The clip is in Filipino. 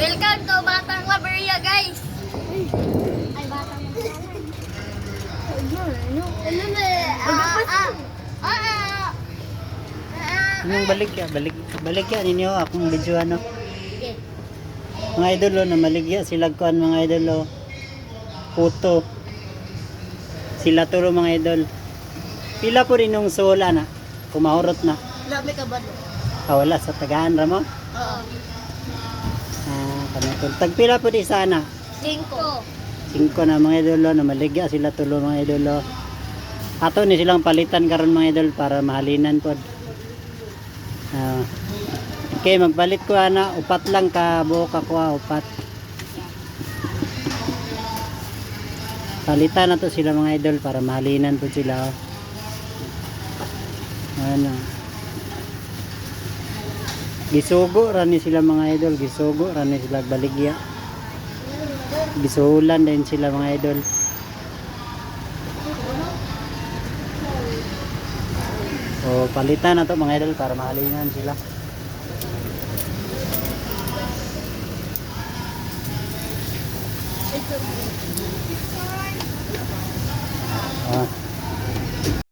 Welcome to Batang Laberia, guys! Ay, Batang Laberia. Ano? Ano ba? Ah, ah, ah, ah. Anong balik ya? Balik, balik ya ninyo akong video ano. Mga idolo na maligya sila kuan mga idolo. Puto. Sila turo mga idol. Pila po rin yung sola na. Kumahurot na. Labi ka ba? Ah, wala sa tagaan ramo. Oo. Ah, kanatol. Tagpila po di sana. Cinco. Singko na mga idolo na maligya sila tulo mga idolo. Ato ni silang palitan karon mga idol para mahalinan pod. Ah. okay, magpalit ko ana upat lang ka buok ako ah, upat. Palitan na to sila mga idol para mahalinan po sila. oh. Ano. Gisugo ra ni sila mga idol, gisugo ra ni sila baligya. Gisulan din sila mga idol. O palitan na to mga idol para mahalinan sila. Ah.